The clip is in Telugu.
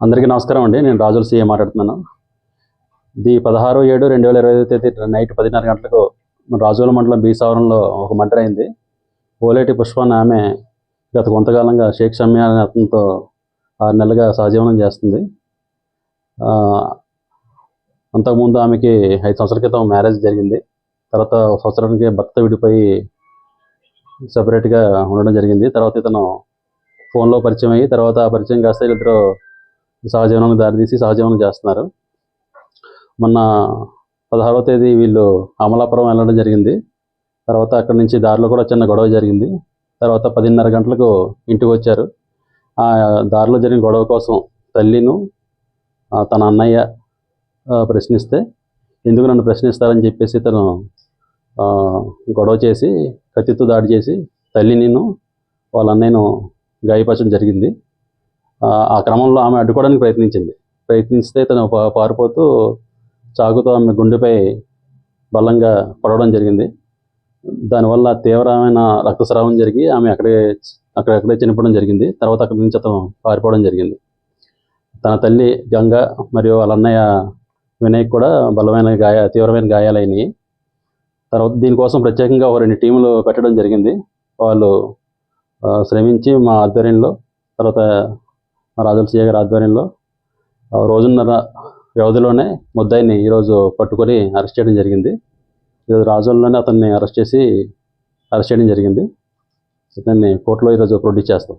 అందరికీ నమస్కారం అండి. నేను రాజుల సీఏ మాట్లాడుతున్నాను. ఇది పదహారు ఏడు రెండు వేల ఇరవై ఐదు తేదీ నైట్ పదిన్నర గంటలకు రాజుల మండలం బీ సవరంలో ఒక మర్డర్ అయింది. ఓలేటి పుష్ప ఆమె గత కొంతకాలంగా షేక్ షమ్యా అనే అతనితో ఆరు నెలలుగా సహజీవనం చేస్తుంది. అంతకుముందు ఆమెకి ఐదు సంవత్సరాల క్రితం మ్యారేజ్ జరిగింది. తర్వాత ఒక సంవత్సరానికి భర్త విడిపోయి సపరేట్గా ఉండడం జరిగింది. తర్వాత ఇతను ఫోన్లో పరిచయం అయ్యి తర్వాత ఆ పరిచయం కాస్త ఇద్దరు సహజీవనానికి దారితీసి సహజీవనం చేస్తున్నారు. మొన్న పదహారవ తేదీ వీళ్ళు అమలాపురం వెళ్ళడం జరిగింది. తర్వాత అక్కడి నుంచి దారిలో కూడా చిన్న గొడవ జరిగింది. తర్వాత పదిన్నర గంటలకు ఇంటికి వచ్చారు. ఆ దారిలో జరిగిన గొడవ కోసం తల్లిను తన అన్నయ్య ప్రశ్నిస్తే ఎందుకు నన్ను ప్రశ్నిస్తారని చెప్పేసి తను గొడవ చేసి కత్తితో దాడి చేసి తల్లినిను వాళ్ళ అన్నయ్యను గాయపరచడం జరిగింది. ఆ క్రమంలో ఆమె అడ్డుకోవడానికి ప్రయత్నించింది. ప్రయత్నిస్తే తను పారిపోతూ చాకుతో ఆమె గుండెపై బలంగా పడవడం జరిగింది. దానివల్ల తీవ్రమైన రక్తస్రావం జరిగి ఆమె అక్కడే అక్కడక్కడే చనిపోవడం జరిగింది. తర్వాత అక్కడి నుంచి అతను పారిపోవడం జరిగింది. తన తల్లి గంగ మరియు వాళ్ళ అన్నయ్య వినయ్ కూడా బలమైన గాయ తీవ్రమైన గాయాలైనవి. తర్వాత దీనికోసం ప్రత్యేకంగా ఒక రెండు టీములు పెట్టడం జరిగింది. వాళ్ళు శ్రమించి మా ఆధ్వర్యంలో తర్వాత రాజుల సీఏ గారి ఆధ్వర్యంలో ఆ, రోజున్నర వ్యవధిలోనే ముద్దాయిని ఈరోజు పట్టుకొని అరెస్ట్ చేయడం జరిగింది. ఈరోజు రాజుల్లోనే అతన్ని అరెస్ట్ చేసి అరెస్ట్ చేయడం జరిగింది. అతన్ని కోర్టులో ఈరోజు ప్రొడ్యూస్ చేస్తాం.